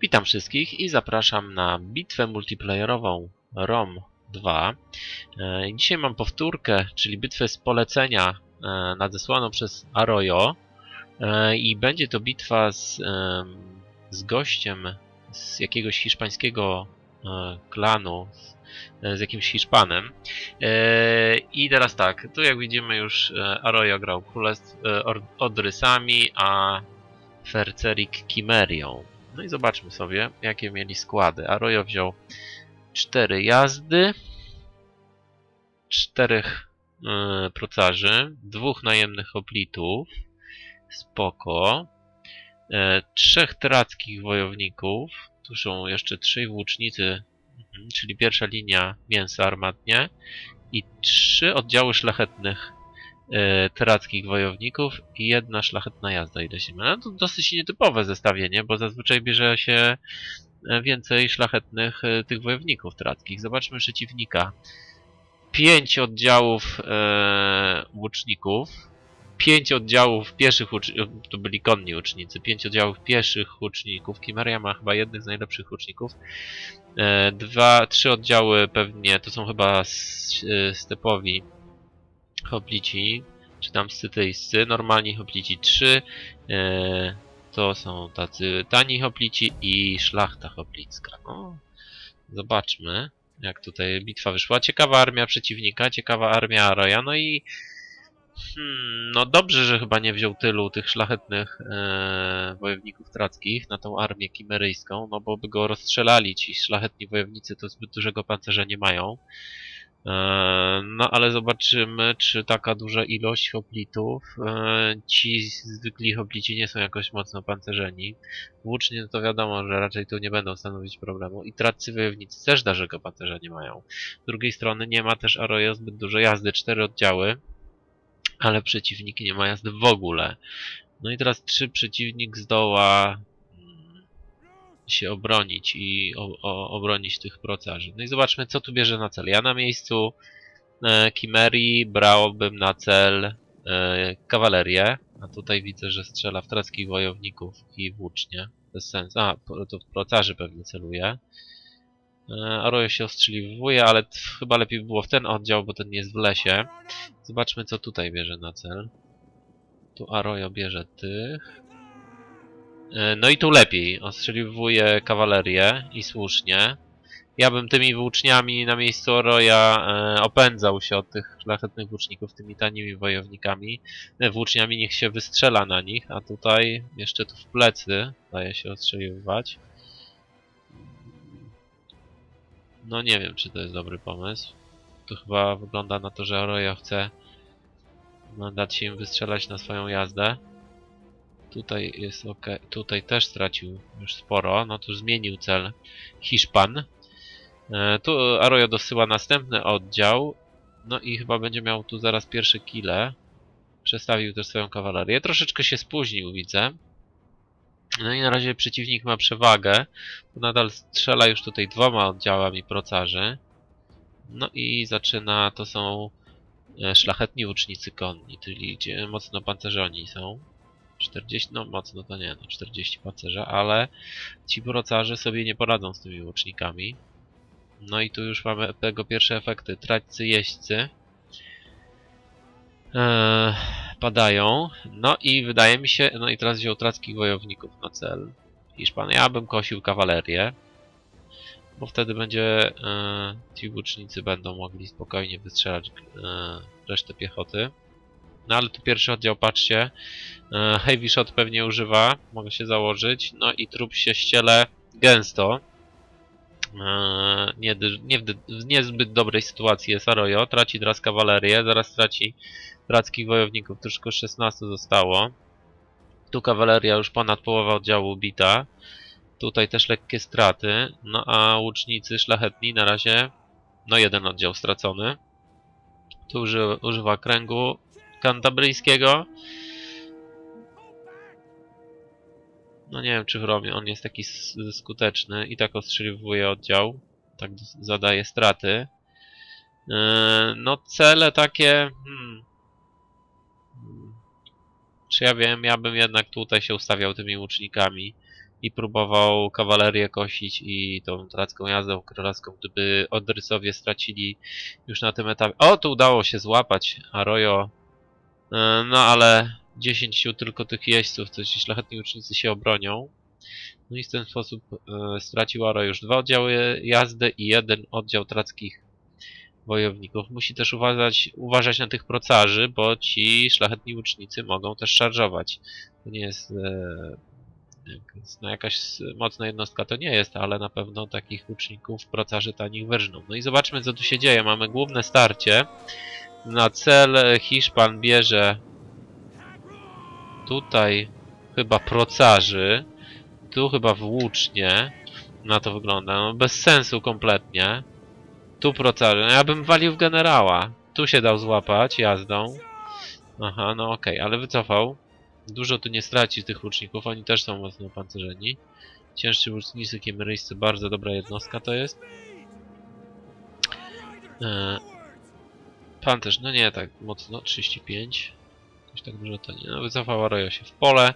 Witam wszystkich i zapraszam na bitwę multiplayerową ROM 2. E, Dzisiaj mam powtórkę, czyli bitwę z polecenia e, nadesłaną przez Arroyo E, i będzie to bitwa z, z gościem z jakiegoś hiszpańskiego klanu, z, jakimś Hiszpanem. I teraz tak, tu jak widzimy już Arroyo grał królestw Odrysami, a Fercerik Kimerią. No i zobaczmy sobie, jakie mieli składy. Arroyo wziął cztery jazdy, czterech e, procarzy, dwóch najemnych hoplitów, spoko, e, trzech trackich wojowników, tu są jeszcze trzej włócznicy, mhm, czyli pierwsza linia mięsa armatnie i trzy oddziały szlachetnych terackich wojowników i jedna szlachetna jazda, ile się ma. No to dosyć nietypowe zestawienie, bo zazwyczaj bierze się e, więcej szlachetnych e, tych wojowników terackich. Zobaczmy przeciwnika. Pięć oddziałów e, łuczników, pięć oddziałów pieszych łuczników, to byli konni łucznicy, pięć oddziałów pieszych łuczników. Kimeria ma chyba jednych z najlepszych łuczników. Dwa, trzy oddziały pewnie, to są chyba stepowi hoplici, czy tam scytyjscy, normalni hoplici 3, e, to są tacy tani hoplici i szlachta hoplicka. No, zobaczmy, jak tutaj bitwa wyszła. Ciekawa armia przeciwnika, ciekawa armia Aroja, no i hmm, no dobrze, że chyba nie wziął tylu tych szlachetnych e, wojowników trackich na tą armię kimeryjską, no bo by go rozstrzelali, ci szlachetni wojownicy to zbyt dużego pancerza nie mają. E, No ale zobaczymy, czy taka duża ilość hoplitów. e, Ci zwykli hoplici nie są jakoś mocno pancerzeni. Włócznie to wiadomo, że raczej tu nie będą stanowić problemu. I tradcy wojownicy też dużego pancerza nie mają. Z drugiej strony nie ma też Arroyo zbyt dużo jazdy, cztery oddziały. Ale przeciwnik nie ma jazdy w ogóle. No i teraz czy przeciwnik zdoła się obronić i o, o, obronić tych procarzy. No i zobaczmy, co tu bierze na cel. Ja na miejscu e, Kimerii brałbym na cel e, kawalerię, a tutaj widzę, że strzela w trackich wojowników i włócznie. Bez sensu. A, to w procarzy pewnie celuje. E, Arroyo się ostrzeliwuje, ale chyba lepiej by było w ten oddział, bo ten jest w lesie. Zobaczmy, co tutaj bierze na cel. Tu Arroyo bierze tych. E, No i tu lepiej. Ostrzeliwuje kawalerię i słusznie. Ja bym tymi włóczniami na miejscu Oroja e, opędzał się od tych szlachetnych włóczników, tymi tanimi wojownikami. E, włóczniami niech się wystrzela na nich, a tutaj jeszcze tu w plecy daje się ostrzeliwać. No nie wiem, czy to jest dobry pomysł. Tu chyba wygląda na to, że Oroja chce dać się im wystrzelać na swoją jazdę. Tutaj jest ok. Tutaj też stracił już sporo. No tu zmienił cel Hiszpan. E, tu Arroyo dosyła następny oddział. No i chyba będzie miał tu zaraz pierwsze kile. Przestawił też swoją kawalerię. Troszeczkę się spóźnił, widzę. No i na razie przeciwnik ma przewagę. Nadal strzela już tutaj dwoma oddziałami procarzy. No i zaczyna, to są e, szlachetni łucznicy konni, czyli mocno pancerzoni są. 40, no mocno to nie, no 40 pancerza, ale ci procarze sobie nie poradzą z tymi łucznikami. No i tu już mamy tego pierwsze efekty. Traćcy jeźdźcy eee, padają. No i wydaje mi się, no i teraz wziął trackich wojowników na cel. Hiszpan. Ja bym kosił kawalerię, bo wtedy będzie e, ci łucznicy będą mogli spokojnie wystrzelać e, resztę piechoty. No ale tu pierwszy oddział, patrzcie. E, Heavy Shot pewnie używa, mogę się założyć. No i trup się ściele gęsto. E, Nie, nie w w niezbyt dobrej sytuacji jest Arroyo. Traci teraz kawalerię, zaraz traci trackich wojowników. Tylko 16 zostało. Tu kawaleria już ponad połowa oddziału ubita. Tutaj też lekkie straty. No a łucznicy szlachetni na razie, no jeden oddział stracony. Tu uży, używa kręgu kantabryjskiego. No nie wiem, czy w Romie on jest taki skuteczny i tak ostrzeliwuje oddział. Tak zadaje straty. Yy, no cele takie... Hmm, czy ja wiem, ja bym jednak tutaj się ustawiał tymi łucznikami. i próbował kawalerię kosić i tą tracką jazdę królewską, gdyby Odrysowie stracili już na tym etapie. O, tu udało się złapać Arroyo, e, no ale 10 sił tylko tych jeźdźców, to ci szlachetni ucznicy się obronią. No i w ten sposób e, stracił Arroyo już dwa oddziały jazdy i jeden oddział trackich wojowników. Musi też uważać, uważać na tych procarzy, bo ci szlachetni łucznicy mogą też szarżować. To nie jest e, no jakaś mocna jednostka to nie jest, ale na pewno takich łuczników procarzy tanich wyrżną. No i zobaczmy co tu się dzieje. Mamy główne starcie. Na cel Hiszpan bierze tutaj chyba procarzy. Tu chyba włócznie. Na to wygląda. No bez sensu kompletnie. Tu procarzy. No ja bym walił w generała. Tu się dał złapać jazdą. Aha, no okej, okay, ale wycofał. Dużo tu nie straci tych łuczników, oni też są mocno opancerzeni. Cięższy łucznicy kiemeryjscy, bardzo dobra jednostka to jest. E, pancerz, no nie tak mocno, 35. Jakoś tak dużo to nie. No wycofał Arroyo się w pole.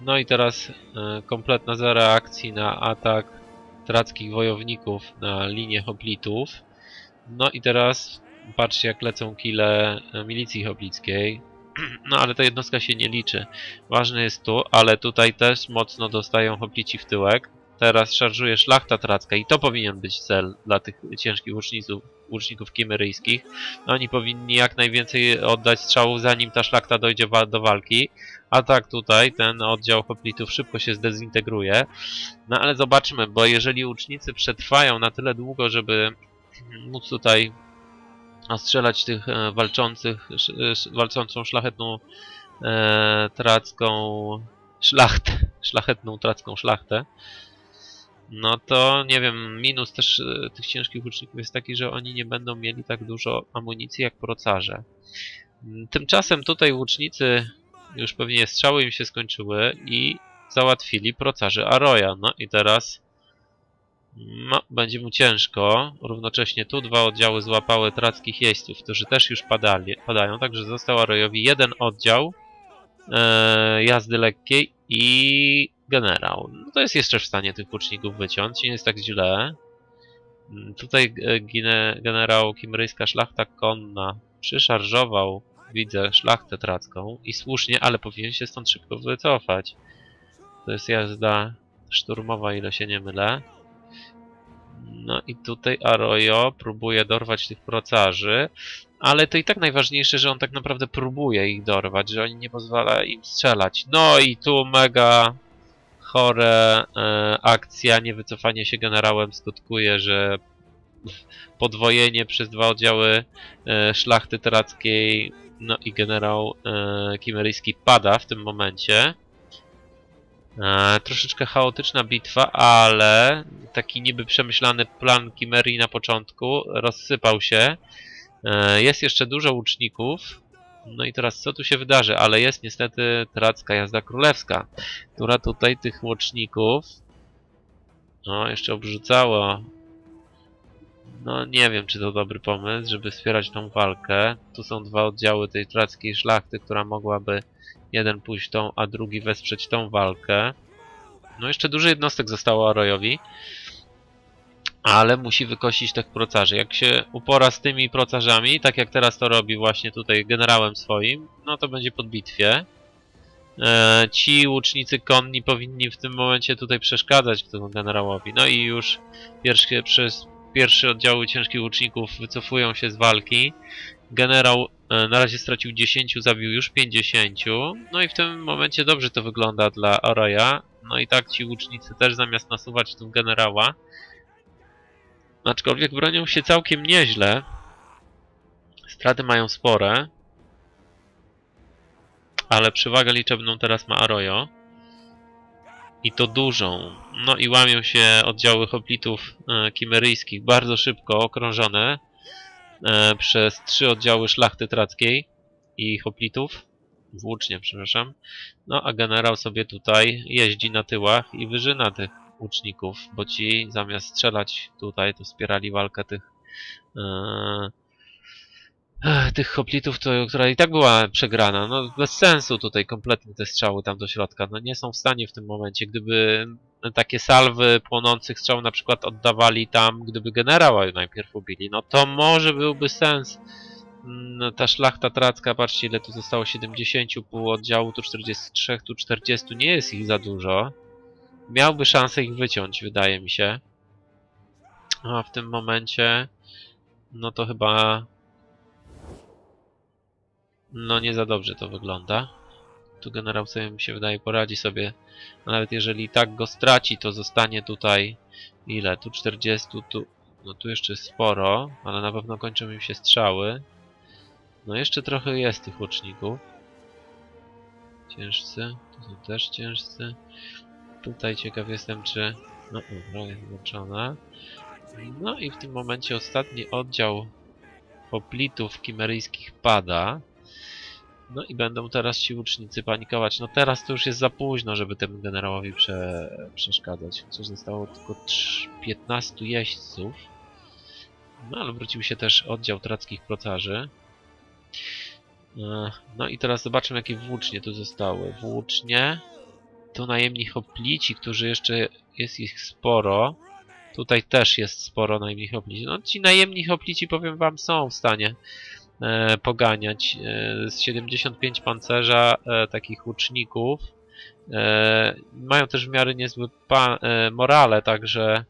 No i teraz e, kompletna zero reakcji na atak trackich wojowników na linię hoplitów. No i teraz patrzcie jak lecą kile e, milicji hoplickiej. No ale ta jednostka się nie liczy. Ważne jest tu, ale tutaj też mocno dostają hoplici w tyłek. Teraz szarżuje szlachta tracka i to powinien być cel dla tych ciężkich łuczników, łuczników kimeryjskich. Oni powinni jak najwięcej oddać strzałów zanim ta szlachta dojdzie do walki. A tak tutaj ten oddział hoplitów szybko się zdezintegruje. No ale zobaczmy, bo jeżeli łucznicy przetrwają na tyle długo, żeby móc tutaj ostrzelać tych e, walczących, e, walczącą szlachetną e, tracką szlachtę, szlachetną tracką szlachtę, no to nie wiem, minus też e, tych ciężkich łuczników jest taki, że oni nie będą mieli tak dużo amunicji jak procarze. Tymczasem tutaj łucznicy już pewnie strzały im się skończyły i załatwili procarzy Aroja. No i teraz no, będzie mu ciężko. Równocześnie tu dwa oddziały złapały trackich jeźdźców, którzy też już padali, padają, także został Arojowi jeden oddział e, jazdy lekkiej i generał. No to jest jeszcze w stanie tych łuczników wyciąć, nie jest tak źle. Mm, tutaj e, generał kimryjska szlachta konna przyszarżował, widzę, szlachtę tracką i słusznie, ale powinien się stąd szybko wycofać. To jest jazda szturmowa, ile się nie mylę. No i tutaj Arroyo próbuje dorwać tych procarzy, ale to i tak najważniejsze, że on tak naprawdę próbuje ich dorwać, że oni nie pozwala im strzelać. No i tu mega chore e, akcja, niewycofanie się generałem skutkuje, że podwojenie przez dwa oddziały e, szlachty terackiej, no i generał e, kimeryjski pada w tym momencie. E, troszeczkę chaotyczna bitwa, ale taki niby przemyślany plan Kimerii na początku rozsypał się. E, jest jeszcze dużo łuczników. No i teraz co tu się wydarzy? Ale jest niestety tracka jazda królewska, która tutaj tych łuczników no, jeszcze obrzucało. No nie wiem, czy to dobry pomysł, żeby wspierać tą walkę. Tu są dwa oddziały tej trackiej szlachty, która mogłaby jeden pójść tą, a drugi wesprzeć tą walkę. No jeszcze dużo jednostek zostało Arojowi. Ale musi wykosić tych procarzy. Jak się upora z tymi procarzami, tak jak teraz to robi właśnie tutaj generałem swoim, no to będzie pod bitwie. E, ci łucznicy konni powinni w tym momencie tutaj przeszkadzać temu generałowi. No i już pierwsze, przez oddziały ciężkich łuczników wycofują się z walki. Generał e, na razie stracił 10, zabił już 50. No i w tym momencie dobrze to wygląda dla Araya. No i tak ci łucznicy też zamiast nasuwać tu generała. Aczkolwiek bronią się całkiem nieźle. Straty mają spore. Ale przewagę liczebną teraz ma Arroyo. I to dużą. No i łamią się oddziały hoplitów e, kimeryjskich bardzo szybko okrążone e, przez trzy oddziały szlachty trackiej i hoplitów. Włócznie, przepraszam. No a generał sobie tutaj jeździ na tyłach i wyżyna tych łuczników, bo ci zamiast strzelać tutaj, to wspierali walkę tych Ech, tych hoplitów, to, która i tak była przegrana. No bez sensu tutaj kompletnie te strzały tam do środka. No nie są w stanie w tym momencie. Gdyby takie salwy płonących strzał na przykład oddawali tam, gdyby generała najpierw ubili, no to może byłby sens. No, ta szlachta tracka, patrzcie ile tu zostało 70 pół oddziału, tu 43, tu 40, nie jest ich za dużo. Miałby szansę ich wyciąć, wydaje mi się. A w tym momencie, no to chyba no nie za dobrze to wygląda. Tu generał sobie mi się wydaje poradzi sobie. Nawet jeżeli tak go straci, to zostanie tutaj ile? Tu 40, tu... No tu jeszcze sporo, ale na pewno kończą im się strzały. No jeszcze trochę jest tych łuczników. Ciężcy, tu są też ciężcy. Tutaj ciekaw jestem, czy... No, broń jest włączona. No i w tym momencie ostatni oddział hoplitów kimeryjskich pada. No i będą teraz ci łucznicy panikować. No teraz to już jest za późno, żeby temu generałowi prze, przeszkadzać. Cóż, zostało tylko 15 jeźdźców. No ale wrócił się też oddział trackich procarzy. E, no i teraz zobaczmy jakie włócznie tu zostały. Włócznie. Tu najemni hoplici, którzy jeszcze jest ich sporo. Tutaj też jest sporo najemnych hoplici. No ci najemni hoplici powiem wam są w stanie e, poganiać. E, z 75 pancerza e, takich łuczników. E, mają też w miarę niezły e, morale, także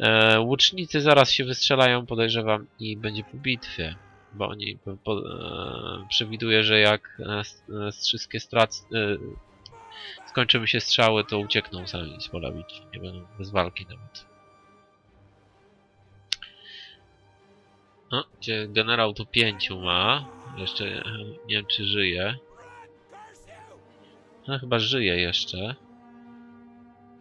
e, łucznicy zaraz się wystrzelają, podejrzewam, i będzie po bitwie. Bo oni po, po, przewiduje, że jak wszystkie straty skończymy się strzały, to uciekną sami z pola bitwy. Nie będą bez walki nawet. No, gdzie generał tu pięciu ma. Jeszcze nie wiem czy żyje. No chyba żyje jeszcze.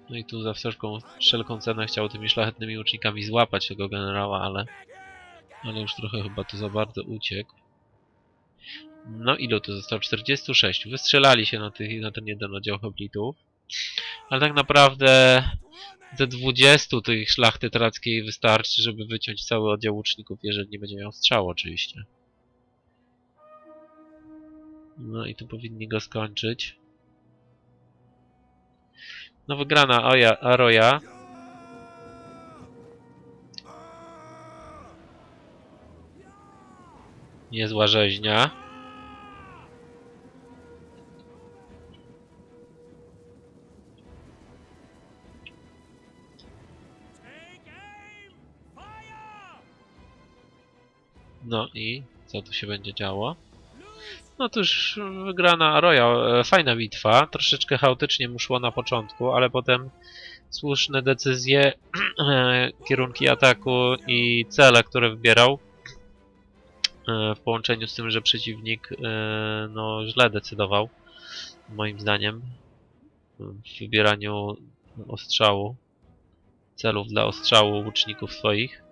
No i tu za wszelką, wszelką cenę chciał tymi szlachetnymi łucznikami złapać tego generała, ale... Ale już trochę chyba tu za bardzo uciekł. No ilu tu zostało? 46. Wystrzelali się na, tych, na ten jeden oddział hoplitów. Ale tak naprawdę ze 20 tych szlachty trackiej wystarczy, żeby wyciąć cały oddział łuczników, jeżeli nie będzie miał strzału oczywiście. No i tu powinni go skończyć. No wygrana Oja, Aroja. Niezła rzeźnia. No i co tu się będzie działo? No to już wygrana Royal. E, fajna bitwa. Troszeczkę chaotycznie mu szło na początku, ale potem słuszne decyzje, e, kierunki ataku i cele, które wybierał e, w połączeniu z tym, że przeciwnik no, źle decydował, moim zdaniem, w wybieraniu ostrzału, celów dla ostrzału łuczników swoich.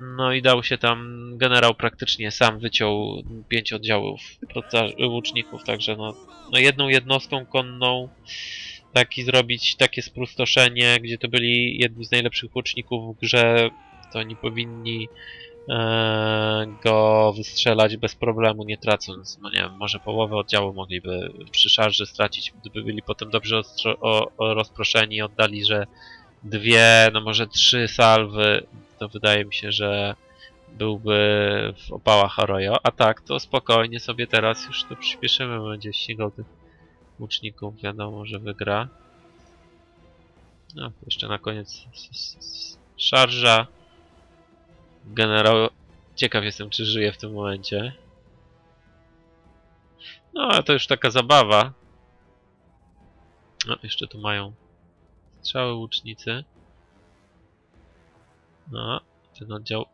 No i dał się tam, generał praktycznie sam wyciął pięć oddziałów łuczników, także no, no jedną jednostką konną taki zrobić takie spustoszenie, gdzie to byli jedni z najlepszych łuczników w grze, to oni powinni e, go wystrzelać bez problemu, nie tracąc, no nie wiem, może połowę oddziału mogliby przy szarży stracić, gdyby byli potem dobrze o, o rozproszeni, oddali, że dwie, no może trzy salwy to wydaje mi się, że byłby w opałach Arroyo. A tak, to spokojnie sobie teraz już to przyspieszymy, będzie ścigał tych łuczników, wiadomo, że wygra. No, jeszcze na koniec szarża. Generał, ciekaw jestem, czy żyje w tym momencie. No, ale to już taka zabawa. No, jeszcze tu mają strzały łucznicy. No, ten oddział...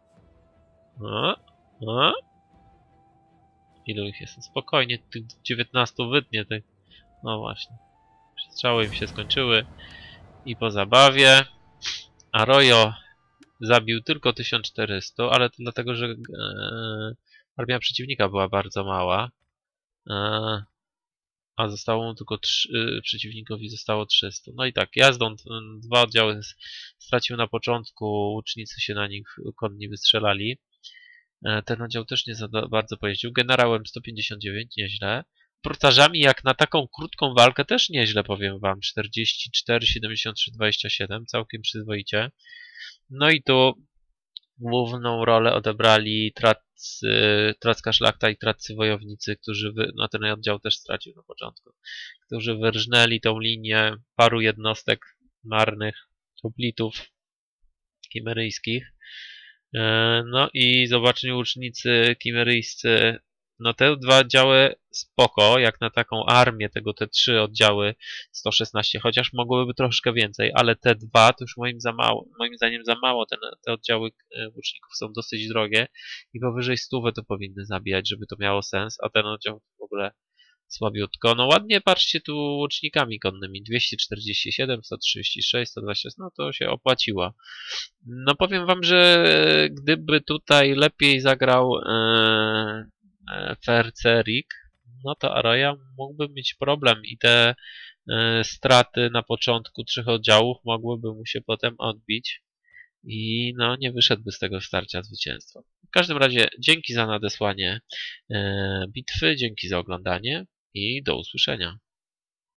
No, no. Ilu ich jest? Spokojnie, tych 19 wydnie. Tych... No właśnie. Strzały im się skończyły. I po zabawie Arroyo zabił tylko 1400, ale to dlatego, że e, armia przeciwnika była bardzo mała. E, a zostało mu tylko y, przeciwnikowi zostało 300. No i tak, jazdą dwa oddziały stracił na początku, łucznicy się na nich konni wystrzelali. E, ten oddział też nie za bardzo pojeździł. Generałem 159, nieźle. Portażami jak na taką krótką walkę też nieźle, powiem wam. 44, 73, 27, całkiem przyzwoicie. No i tu główną rolę odebrali tracy, tracka szlachta i tracy wojownicy, którzy, wy, no ten oddział też stracił na początku, którzy wyrżnęli tą linię paru jednostek marnych, hoplitów kimeryjskich. E, no i zobaczni łucznicy kimeryjscy no te dwa oddziały spoko, jak na taką armię, tego te trzy oddziały 116, chociaż mogłyby troszkę więcej, ale te dwa to już moim, za mało, moim zdaniem za mało. Te, oddziały e, łuczników są dosyć drogie i powyżej stówę to powinny zabijać, żeby to miało sens, a ten oddział w ogóle słabiutko. No ładnie patrzcie tu łucznikami konnymi. 247, 136, 126, no to się opłaciło. No powiem wam, że gdyby tutaj lepiej zagrał E, Fercerik, no to Araya mógłby mieć problem i te e, straty na początku trzech oddziałów mogłyby mu się potem odbić i no nie wyszedłby z tego starcia zwycięstwa. W każdym razie dzięki za nadesłanie e, bitwy, dzięki za oglądanie i do usłyszenia.